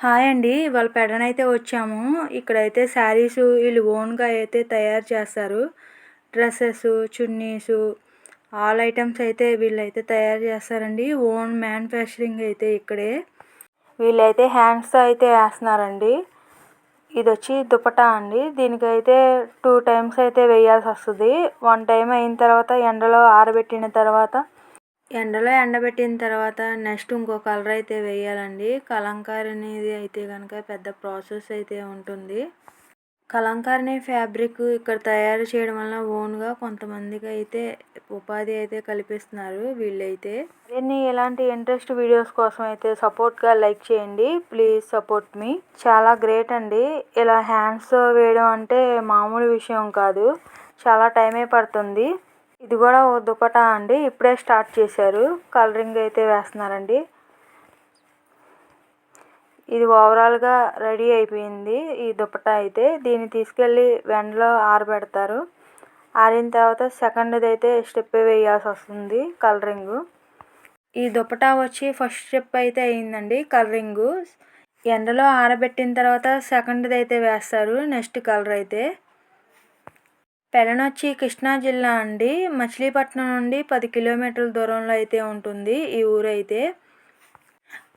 Hi అండి ఇవాళ అయితే వచ్చాము. ఇక్కడైతే శారీస్ వీళ్ళు ఓన్గా అయితే తయారు చేస్తారు. డ్రెస్సెస్ చున్నీస్ ఆల్ ఐటమ్స్ అయితే వీళ్ళైతే తయారు చేస్తారండి. ఓన్ మ్యానుఫ్యాక్చరింగ్ అయితే ఇక్కడే. వీళ్ళైతే హ్యాండ్స్తో అయితే వేస్తున్నారండి. ఇది వచ్చి దుపటా అండి. దీనికైతే టూ టైమ్స్ అయితే వేయాల్సి వస్తుంది వన్ టైం అయిన తర్వాత ఎండలో ఆరబెట్టిన తర్వాత ఎండలో ఎండబెట్టిన తర్వాత నెక్స్ట్ ఇంకో కలర్ అయితే వేయాలండి. కలంకారీ అనేది అయితే కనుక పెద్ద ప్రాసెస్ అయితే ఉంటుంది. కలంకారీ ఫ్యాబ్రిక్ ఇక్కడ తయారు చేయడం వల్ల ఓన్గా కొంతమందికి అయితే ఉపాధి అయితే కల్పిస్తున్నారు వీళ్ళైతే. మరిన్ని ఇలాంటి ఇంట్రెస్ట్ వీడియోస్ కోసం అయితే సపోర్ట్గా లైక్ చేయండి. Please support me. చాలా గ్రేట్ అండి. ఇలా హ్యాండ్స్ వేయడం అంటే మామూలు విషయం కాదు. చాలా టైమే పడుతుంది. ఇది కూడా ఓ దుపటా అండి. ఇప్పుడే స్టార్ట్ చేశారు. కలరింగ్ అయితే వేస్తున్నారండి. ఇది ఓవరాల్గా రెడీ అయిపోయింది ఈ దుపటా అయితే. దీన్ని తీసుకెళ్ళి వెండలో ఆరబెడతారు. ఆరిన తర్వాత సెకండ్ది అయితే స్టెప్ వేయాల్సి వస్తుంది కలరింగు. ఈ దుపటా వచ్చి ఫస్ట్ స్టెప్ అయితే అయిందండి కలరింగు. ఎండలో ఆరబెట్టిన తర్వాత సెకండ్ది అయితే వేస్తారు. నెక్స్ట్ కలర్ అయితే. పెళ్ళనొచ్చి కృష్ణా జిల్లా అండి. మచిలీపట్నం నుండి పది కిలోమీటర్ల దూరంలో అయితే ఉంటుంది ఈ ఊరైతే.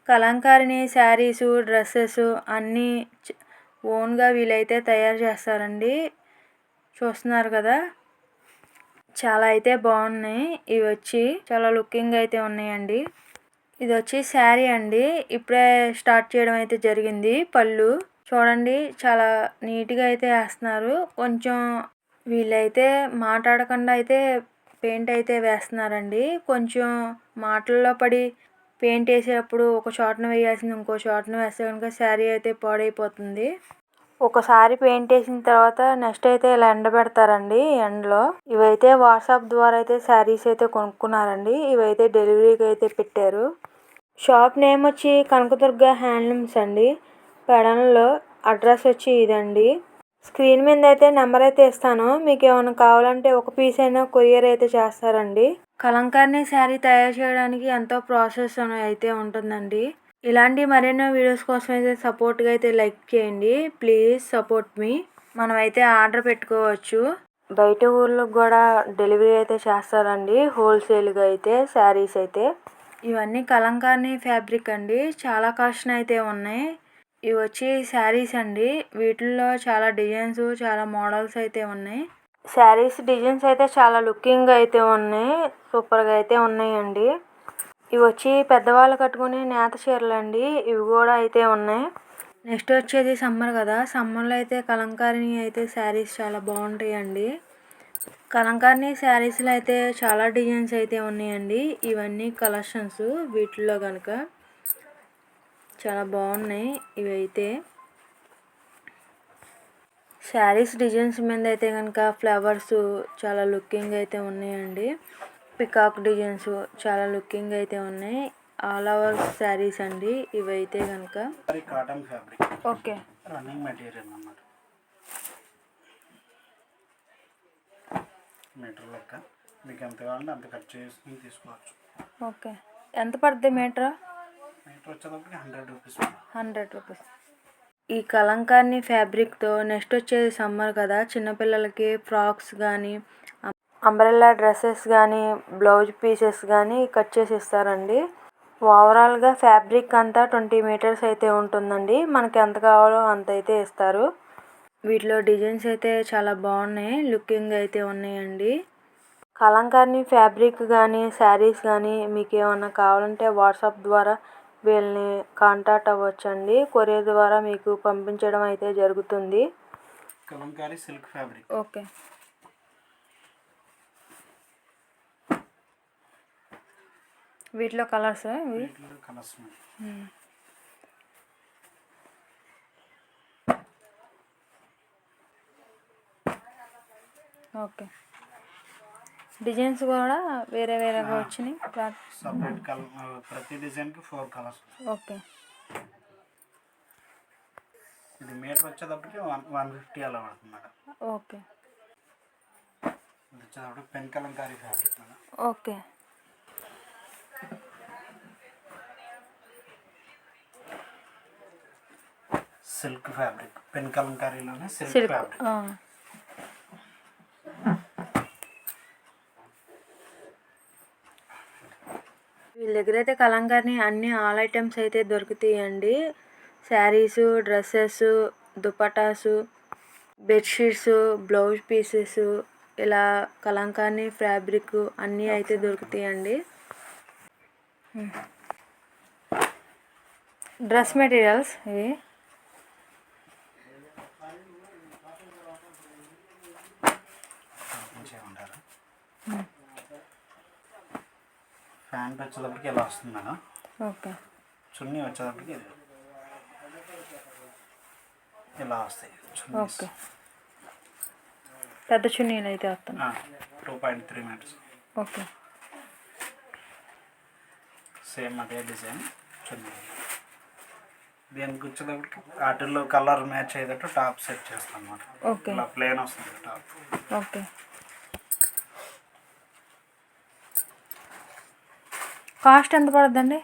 కలంకారిని శారీసు డ్రెస్సెస్ అన్నీ ఓన్గా వీలైతే తయారు చేస్తారండి. చూస్తున్నారు కదా? చాలా అయితే బాగున్నాయి. ఇవి వచ్చి చాలా లుకింగ్ అయితే ఉన్నాయండి. ఇది వచ్చి శారీ అండి. ఇప్పుడే స్టార్ట్ చేయడం అయితే జరిగింది. పళ్ళు చూడండి చాలా నీట్గా అయితే వేస్తున్నారు. కొంచెం వీళ్ళైతే మాట్లాడకుండా అయితే పెయింట్ అయితే వేస్తున్నారండి. కొంచెం మాటల్లో పడి పెయింట్ వేసేటప్పుడు ఒక చోటన వేయాల్సింది ఇంకో చోటన వేస్తే కనుక శారీ అయితే పాడైపోతుంది. ఒకసారి పెయింట్ వేసిన తర్వాత నెక్స్ట్ అయితే ఇలా ఎండబెడతారండి ఎండలో. ఇవైతే వాట్సాప్ ద్వారా అయితే శారీస్ అయితే కొనుక్కున్నారండి. ఇవైతే డెలివరీకి అయితే పెట్టారు. షాప్ నేమ్ వచ్చి కనకదుర్గ హ్యాండ్లూమ్స్ అండి. పెడన్లో అడ్రస్ వచ్చి ఇదండి. స్క్రీన్ మీద అయితే నెంబర్ అయితే ఇస్తాను. మీకు ఏమైనా కావాలంటే ఒక పీస్ అయినా కొరియర్ అయితే చేస్తారండి. కలంకారీ శారీ తయారు చేయడానికి ఎంతో ప్రాసెస్ అయితే ఉంటుందండి. ఇలాంటి మరెన్నో వీడియోస్ కోసం అయితే సపోర్ట్గా అయితే లైక్ చేయండి. Please support me. మనం అయితే ఆర్డర్ పెట్టుకోవచ్చు. బయట ఊర్లకు కూడా డెలివరీ అయితే చేస్తారండి. హోల్సేల్గా అయితే శారీస్ అయితే. ఇవన్నీ కలంకారీ ఫ్యాబ్రిక్ అండి. చాలా కాస్ట్ అయితే ఉన్నాయి. ఇవి వచ్చి శారీస్ అండి. వీటిల్లో చాలా డిజైన్స్ చాలా మోడల్స్ అయితే ఉన్నాయి. శారీస్ డిజైన్స్ అయితే చాలా లుకింగ్ అయితే ఉన్నాయి. సూపర్గా అయితే ఉన్నాయండి. ఇవి వచ్చి పెద్దవాళ్ళు కట్టుకునే నేత చీరలు అండి. ఇవి కూడా అయితే ఉన్నాయి. నెక్స్ట్ వచ్చేది సమ్మర్ కదా. సమ్మర్లో అయితే కలంకారీ అయితే శారీస్ చాలా బాగుంటాయండి. కలంకారీ శారీస్లో అయితే చాలా డిజైన్స్ అయితే ఉన్నాయండి. ఇవన్నీ కలెక్షన్స్ వీటిల్లో కనుక చాలా బాగున్నాయి. ఇవి అయితే శారీస్ డిజైన్స్ మీద అయితే కనుక ఫ్లవర్స్ చాలా లుకింగ్ అయితే ఉన్నాయండి. పికాక్ డిజైన్స్ చాలా లుకింగ్ అయితే ఉన్నాయి. ఆల్ ఓవర్ శారీస్ అండి. ఇవైతే కనుక cotton fabric. Okay. Running material అన్నమాట. మీటర్ లెక్క. మీకు ఎంత కావాలంటే అంత కట్ చేసుకుని తీసుకోవచ్చు. ఓకే. ఎంత పడుతుంది మీటర్? హండ్రెడ్ రూపీస్ ఈ కలంకారీ ఫ్యాబ్రిక్తో నెక్స్ట్ వచ్చేది సమ్మర్ కదా చిన్నపిల్లలకి ఫ్రాక్స్ కానీ అంబ్రెల్లా డ్రెస్సెస్ కానీ బ్లౌజ్ పీసెస్ కానీ కట్ చేసి ఇస్తారండి. ఓవరాల్గా ఫ్యాబ్రిక్ అంతా ట్వంటీ మీటర్స్ అయితే ఉంటుందండి. మనకి ఎంత కావాలో అంత అయితే ఇస్తారు. వీటిలో డిజైన్స్ అయితే చాలా బాగున్నాయి లుకింగ్ అయితే ఉన్నాయండి. కలంకారీ ఫ్యాబ్రిక్ కానీ శారీస్ కానీ మీకు ఏమన్నా కావాలంటే వాట్సాప్ ద్వారా వీళ్ళని కాంటాక్ట్ అవ్వచ్చండి. కొరియర్ ద్వారా మీకు పంపించడం అయితే జరుగుతుంది. Kalamkari silk fabric. ఓకే. వీటిలో కలర్స్ ఇవి? కలర్స్. ఓకే. డిజైన్స్ కూడా వేరే వేరేగా వచ్చినాయి. క్లాత్ సపరేట్ కలర్ ప్రతి డిజైన్కి ఫోర్ కలర్స్ ఓకే. ఇది మీటర్ వచ్చేటప్పటికి వన్ వన్ ఫిఫ్టీ అలా పడుతుంది మేడం ఓకే. ఇది వచ్చేటప్పటికి pen Kalamkari fabric madam okay. Silk fabric pen కలంకారీలోనే silk silk fabric దగ్గర అయితే కలంకారీ అన్ని ఆల్ ఐటమ్స్ అయితే దొరుకుతాయండి. Sarees dresses dupattas bedsheets blouse pieces ఇలా కలంకారీ ఫ్యాబ్రిక్ అన్నీ అయితే దొరుకుతాయండి. డ్రెస్ మెటీరియల్స్ ఇవి. ఫ్యాంట్ వచ్చేటప్పటికి ఇలా వస్తుంది మేడం. ఓకే. చున్నీ వచ్చేటప్పటికి. ఇలా. వస్తాయి ఓకే. పెద్ద చున్నీలు అయితే వస్తున్నాయి. Two point three metres okay. Same అదే డిజైన్ చున్నీ. దీనికి వచ్చేటప్పటికి వాటిల్లో కలర్ మ్యాచ్ అయ్యేటట్టు టాప్ సెట్ చేస్తాం అన్నమాట. ఓకే. ఇలా ప్లేన్ వస్తుంది టాప్. ఓకే. కాస్ట్ ఎంత పడుతుందండి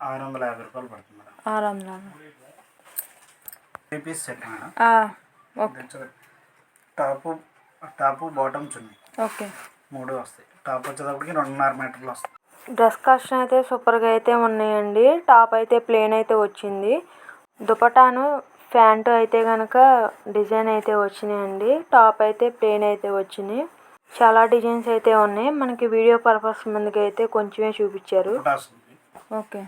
ఆరు వందల యాభై రూపాయలు పడుతుంది ఆరు వందల piece set okay. Top top bottom చున్నీ ఓకే. మూడు వస్తాయి. టాప్ వచ్చేటప్పటికి రెండున్నర మీటర్లు వస్తాయి. డ్రెస్ కలెక్షన్ అయితే సూపర్గా అయితే ఉన్నాయండి. టాప్ అయితే ప్లేన్ అయితే వచ్చింది. దుపటాను ప్యాంటు అయితే కనుక డిజైన్ అయితే వచ్చినాయండి. టాప్ అయితే ప్లేన్ అయితే వచ్చింది చాలా డిజైన్స్ అయితే ఉన్నాయి. మనకి వీడియో పర్పస్ ముందుకు అయితే కొంచెమే చూపించారు. ఓకే.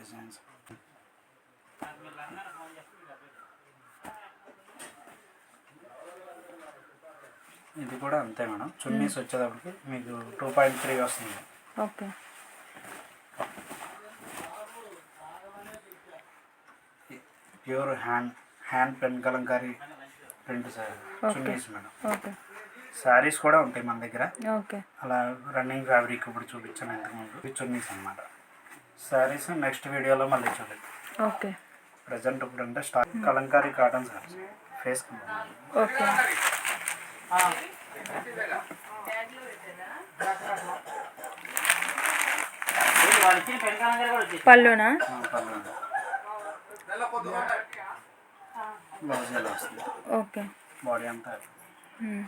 డిజైన్స్. ఇది కూడా అంతే మేడం. చున్నీస్ వచ్చేటప్పటికి మీకు టూ పాయింట్ త్రీ వస్తుంది. Okay. Pure hand hand pen Kalamkari print chunnis madam. Okay. Saris కూడా ఉంటాయి మన దగ్గర. ఓకే. అలా రన్నింగ్ ఫ్యాబ్రిక్ ఇప్పుడు చూపించాను ఇంతకుముందు. చున్నీస్ అనమాట శారీస్ నెక్స్ట్ వీడియోలో మళ్ళీ చూడండి ఓకే. ప్రజెంట్ ఇప్పుడు అంటే stock Kalamkari cotton saris face okay. పళ్ళునా బ్లౌజ్ ఎలా వస్తుంది ఓకే. బాడీ అంతా మ్మ్.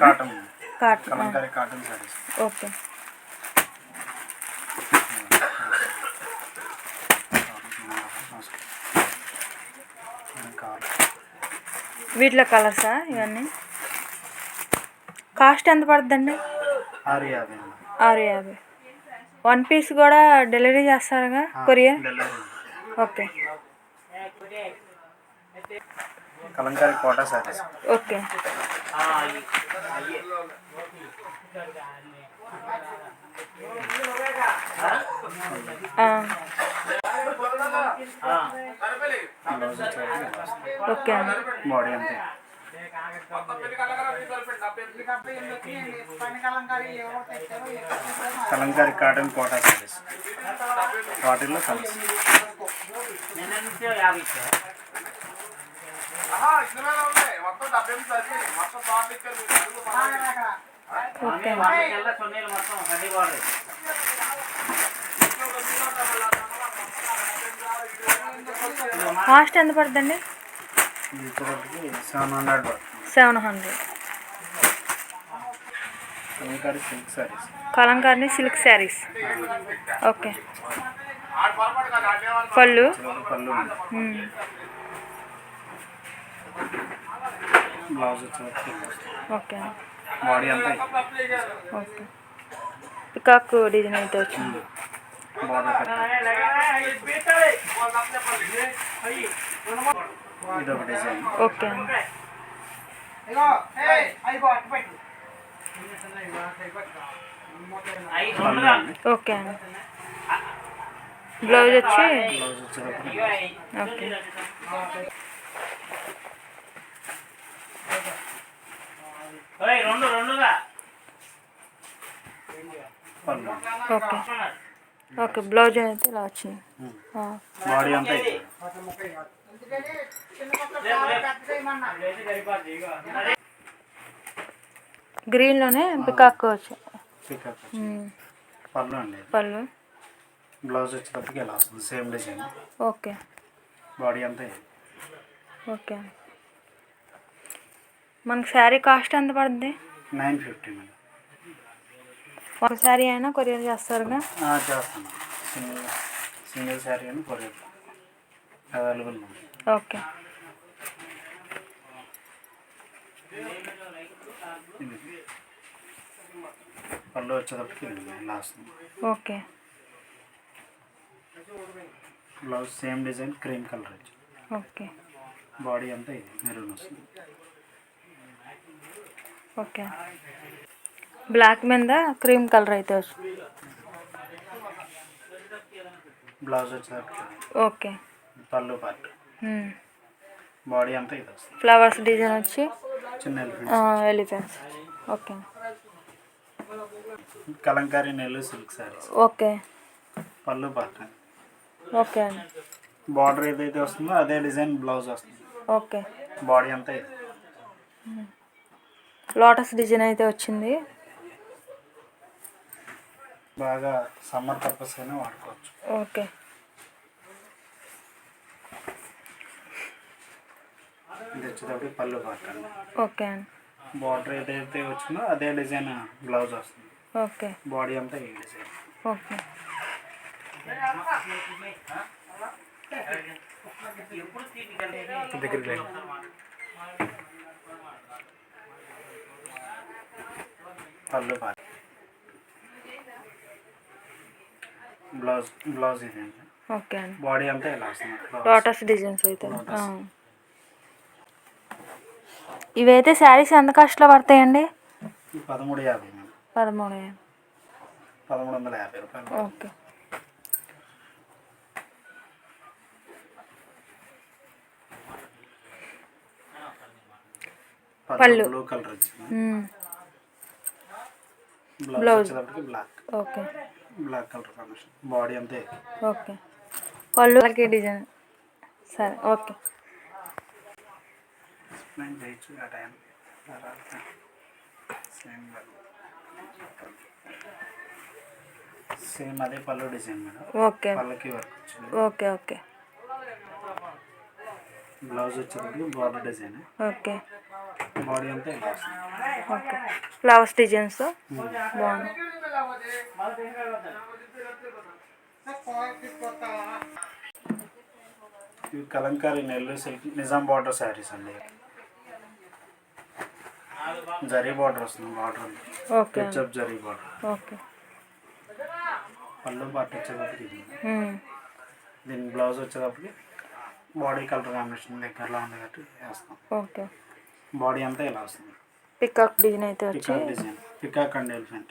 Cotton. Cotton Kalamkari cotton sarees. Okay. వీటిలో కలర్సా ఇవన్నీ? కాస్ట్ ఎంత పడుతుందండి? ఆరు యాభై. ఆరు యాభై. వన్ పీస్ కూడా delivery చేస్తారుగా? Courier delivery okay Kalamkari Kota sarees okay ఆ, బ్లౌజ్ వచ్చేటప్పటికి ఇలా వస్తుంది. ఓకే అండి బాడీ అంతే. కలంకారీ కాటన్ కోటా శారీస్ వాటిల్లో కలర్స్. కాస్ట్ ఎంత పడుతుందండి ఇది seven hundred seven hundred. Kalamkari silk sarees. Kalamkari silk sarees. Okay. పళ్ళు. బ్లౌజ్. ఓకే. బాడీ అంతా ఓకే. పికాక్ డిజైన్ అయితే వచ్చింది. ఇది ఒక డిజైన్ ఓకే ఓకే అండి. బ్లౌజ్ వచ్చి. ఓకే. ఓకే. ఓకే బ్లౌజ్ అయితే ఇలా వచ్చింది బాడీ అంతా ఇది గ్రీన్లోనే పికాక్ వచ్చి. పికప్. పళ్ళు అండి. పళ్ళు. బ్లౌజ్ వచ్చేటప్పటికి ఇలా వస్తుంది సేమ్ డిజైన్. ఓకే. బాడీ అంతా ఇది. ఓకే. మనకి శారీ కాస్ట్ ఎంత పడుతుంది నైన్ ఫిఫ్టీ మేడం. ఒక శారీ అయినా కొరియర్ చేస్తారుగా? ఆ, చేస్తాను. సింగిల్ సింగిల్ శారీ అని కొరియర్. అవైలబుల్ ఉంది. ఓకే. పళ్ళు వచ్చేటప్పటికి వస్తుంది okay. Blouse same design cream colour వచ్చి. ఓకే. బాడీ అంతా ఇది మెరూన్ వస్తుంది. ఓకే. బ్లాక్ మీద క్రీమ్ కలర్ అయితే వస్తుంది. బ్లౌజ్ వచ్చేటప్పటికి ఓకే. పళ్ళు పార్ట్. బాడీ అంతా ఇది వస్తుంది. ఫ్లవర్స్ డిజైన్ వచ్చి చిన్న ఎలిఫెంట్స్ ఎలిఫెంట్స్ ఓకే కలంకారీ నెల్లు సిల్క్ శారీస్ ఓకే పళ్ళు పార్ట్ ఓకే అండి బార్డర్ ఏదైతే వస్తుందో అదే డిజైన్ బ్లౌజ్ వస్తుంది. ఓకే బాడీ అంతా ఇది. లోటస్ డిజైన్ అయితే వచ్చింది. బాగా సమ్మర్ పర్పస్ అయినా వాడుకోవచ్చు. ఓకే ఇది వచ్చేటప్పుడు పళ్ళు పార్ట్ అండి ఓకే అండి. బార్డర్ ఏదైతే వచ్చిందో అదే డిజైన్ బ్లౌజ్ వస్తుంది. ఓకే. బాడీ అంతా ఈ డిజైన్. ఓకే. దగ్గరికి రండి. పళ్ళు పార్ట్ బ్లౌజ్ బ్లౌజ్ ఇది అండి. ఓకే అండి. బాడీ అంతా ఇలా వస్తుంది. బ్లౌజ్. లోటస్ డిజైన్స్ అయితే లోటస్. ఆ. ఇవైతే శారీస్ ఎంత కాస్ట్లో పడతాయండి? పదమూడు యాభై మేడం. పదమూడు పదమూడు వందల యాభై రూపాయలు ఓకే. పళ్ళు. పళ్ళు బ్లూ కలర్ వచ్చింది మ్మ్. Blouse black okay. Black colour body అంతా. ఓకే. పళ్ళుకి డిజైన్ సరే ఓకే. ఎక్స్ప్లెయిన్ చేయొచ్చు ఆ టైం తర్వాత సేమ్ సేమ్ అదే పళ్ళు డిజైన్ మేడం ఓకే పళ్ళకి వర్క్ వచ్చింది ఓకే ఓకే బ్లౌజ్ వచ్చేటప్పటికి బార్డర్ డిజైన్ ఓకే బాడీ అంతా ఇలా వస్తుంది ఓకే ఫ్లవర్స్ డిజైన్స్ బాగుంది ఇవి కలంకారీ నెల్లు సిల్క్ నిజాం బార్డర్ శారీస్ అండి జరీ బార్డర్ వస్తుంది border okay. H F zari border. Okay. పళ్ళు పార్ట్ వచ్చేటప్పటికి ఇది. దీని బ్లౌజ్ వచ్చేటప్పటికి బాడీ కలర్ కాంబినేషన్ దగ్గరలో ఉంది కాబట్టి వేస్తాం. ఓకే. బాడీ అంతా ఇలా వస్తుంది. పికాక్ డిజైన్ అయితే వచ్చి peacock design. Peacock and elephant.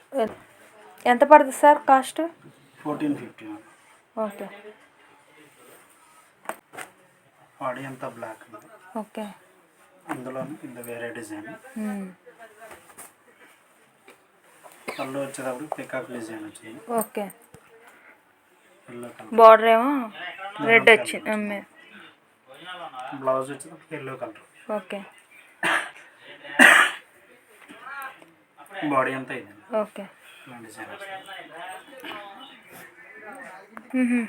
ఎంత పడుతుంది sir cost? Fourteen fifty okay. Body అంతా బ్లాక్ ఓకే. అందులో ఇంత వేరే డిజైన్. పళ్ళు వచ్చేటప్పుడు పికాక్ డిజైన్ వచ్చింది ఓకే. బార్డర్ ఏమో రెడ్ వచ్చింది. బ్లౌజ్ వచ్చేటప్పుడు ఎల్లో కలర్. ఓకే. బాడీ అంతా ఇది. ఓకే. డిజైన్ వస్తుంది మ్మ్.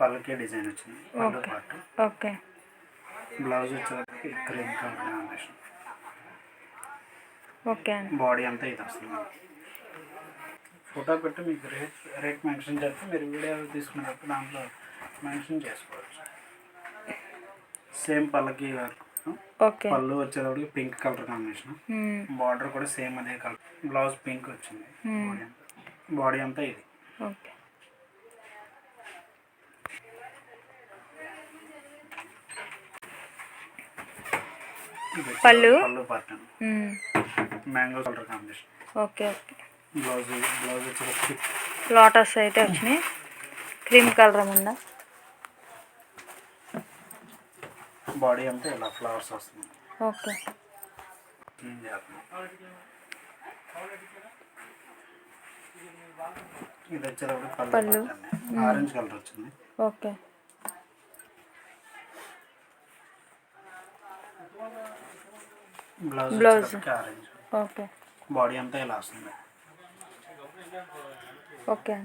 పళ్ళకే డిజైన్ వచ్చింది. పళ్ళు ఓకే. Part okay. బ్లౌజ్ వచ్చేటప్పటికి క్రీమ్ కలర్ కాంబినేషన్. ఓకే అండి. బాడీ అంతా ఇది వస్తుంది. ఫోటో పెట్టి మీకు రేట్ రేట్ మెన్షన్ చేస్తే మీరు వీడియో తీసుకునేటప్పుడు దాంట్లో మెన్షన్ చేసుకోవచ్చు. సేమ్ పళ్ళకి వర్క్. ఓకే. పళ్ళు వచ్చేటప్పటికి పింక్ కలర్ కాంబినేషన్. బార్డర్ కూడా సేమ్ అదే కలర్. బ్లౌజ్ పింక్ వచ్చింది. బాడీ అంతా బాడీ అంతా ఇది. ఓకే. పళ్ళు? పళ్ళు పార్ట్ మ్మ్. Mango colour combination okay okay. Blouse blouse lotus అయితే వచ్చినాయి. క్రీమ్ కలర్ ఉందా? బాడీ అంతా ఇలా ఫ్లవర్స్ వస్తుంది. ఓకే. ఇది వచ్చేటప్పుడు పళ్ళు. ఆరెంజ్ కలర్ వచ్చింది. ఓకే. Blouse okay. బాడీ అంతా ఇలా వస్తుంది. ఓకే.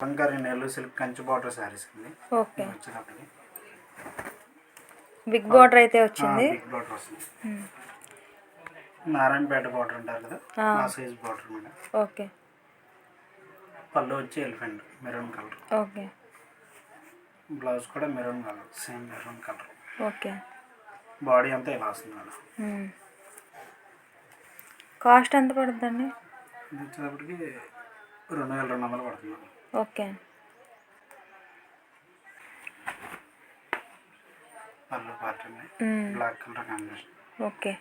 బంగారు Nellore silk Kanchi border sarees అండి. ఓకే. వచ్చేటప్పటికి బిగ్ బార్డర్ అయితే వచ్చింది. బిగ్ బార్డర్ వస్తుంది. నారాయణపేట బార్డర్ అంటారు కదా. ఆ. Size border madam. ఓకే. పళ్ళు వచ్చి elephant maroon colour okay. Blouse కూడా maroon colour same maroon colour. Okay. Body అంతా ఇలా వస్తుంది మేడం. కాస్ట్ ఎంత పడుతుందండి? ఇది వచ్చేటప్పటికి రెండు వేల రెండు వందలు పడుతుంది మేడం. ఓకే. పళ్ళు part. Black colour combination okay.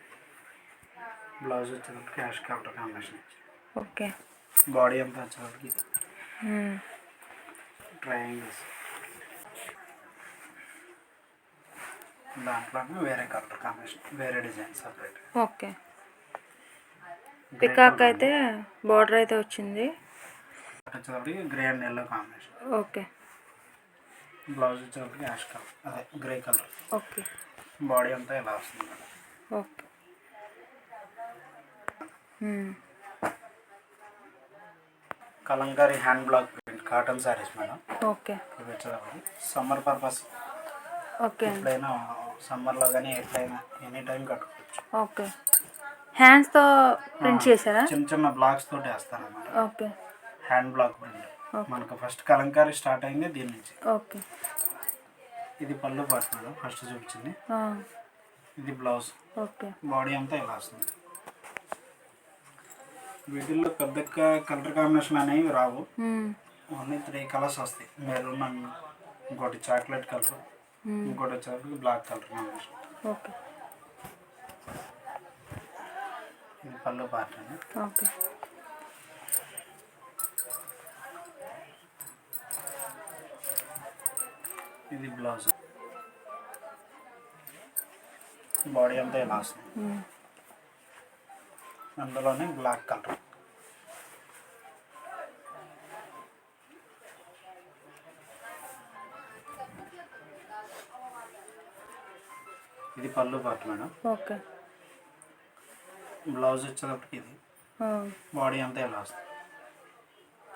Blouse వచ్చేటప్పటికి ash colour combination okay. Body అంతా వచ్చేటప్పటికి. ట్రయాంగిల్స్ దాంట్లో వేరే కలర్ కాంబినేషన్ వేరే డిజైన్ సపరేట్ ఓకే. పికాక్ అయితే బార్డర్ అయితే వచ్చింది. వచ్చేటప్పటికి grey and yellow combination. Okay. Blouse వచ్చేటప్పటికి యాష్ కలర్ అదే గ్రే కలర్. ఓకే. బాడీ అంతా ఇలా వస్తుంది okay. Kalamkari hand block print cotton saris madam. Okay. ఇవి వచ్చేటప్పటికి సమ్మర్ పర్పస్. ఓకే. ఎప్పుడైనా సమ్మర్లో కానీ ఎప్పుడైనా ఎనీ టైం కట్టుకోవచ్చు. ఓకే. హ్యాండ్స్తో ప్రింట్ చేశారా? చిన్న చిన్న బ్లాక్స్ తోటి వేస్తారన్నమాట ఓకే. Hand block print. మనకు ఫస్ట్ కలంకారీ స్టార్ట్ అయింది దీని నుంచి. ఓకే. ఇది పళ్ళు మేడం ఫస్ట్ చూపించింది. ఇది బ్లౌజ్. ఓకే. బాడీ అంతా ఇలా వస్తుంది. వీటిల్లో పెద్ద కలర్ కాంబినేషన్ అనేవి రావు. ఓన్లీ త్రీ కలర్స్ వస్తాయి. మెరూన్ అండ్ ఇంకోటి చాక్లెట్ కలర్. ఇంకోటి వచ్చేసరికి బ్లాక్ కలర్ ఓకే ఇది పళ్ళు పార్ట్ అండి ఓకే ఇది బ్లౌజ్ బాడీ అంతా ఇలా వస్తుంది. మ్మ్. అందులోనే బ్లాక్ కలర్ పళ్ళు పార్ట్ మేడం. ఓకే. బ్లౌజ్ వచ్చేటప్పటికి ఇది. బాడీ అంతా ఇలా వస్తుంది.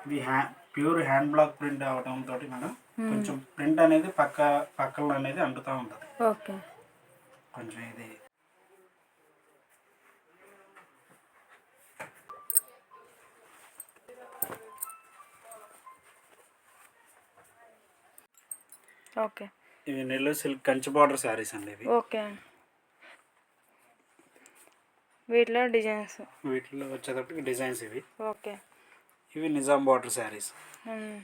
ఇది హ్యా ప్యూర్ హ్యాండ్ బ్లాక్ ప్రింట్ అవడం తోటి మేడం కొంచెం ప్రింట్ అనేది పక్క పక్కల అనేది అంటుతూ ఉంటుంది. ఓకే. కొంచెం ఇది. ఓకే. ఇవి నెల్లూరు సిల్క్ కంచి బార్డర్ శారీస్ అండి ఇవి. ఓకే. వీటిలో డిజైన్స్. వీటిలో వచ్చేటప్పటికి డిజైన్స్ ఇవి. ఓకే. ఇవి నిజాం బార్డర్ శారీస్. మ్మ్.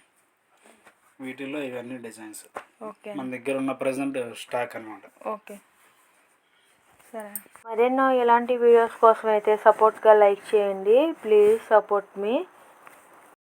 వీటిల్లో ఇవన్నీ డిజైన్స్. ఓకే. మన దగ్గర ఉన్న ప్రజెంట్ స్టాక్ అనమాట ఓకే. సరే. మరెన్నో ఇలాంటి వీడియోస్ కోసం అయితే సపోర్ట్గా లైక్ చేయండి. Please support me.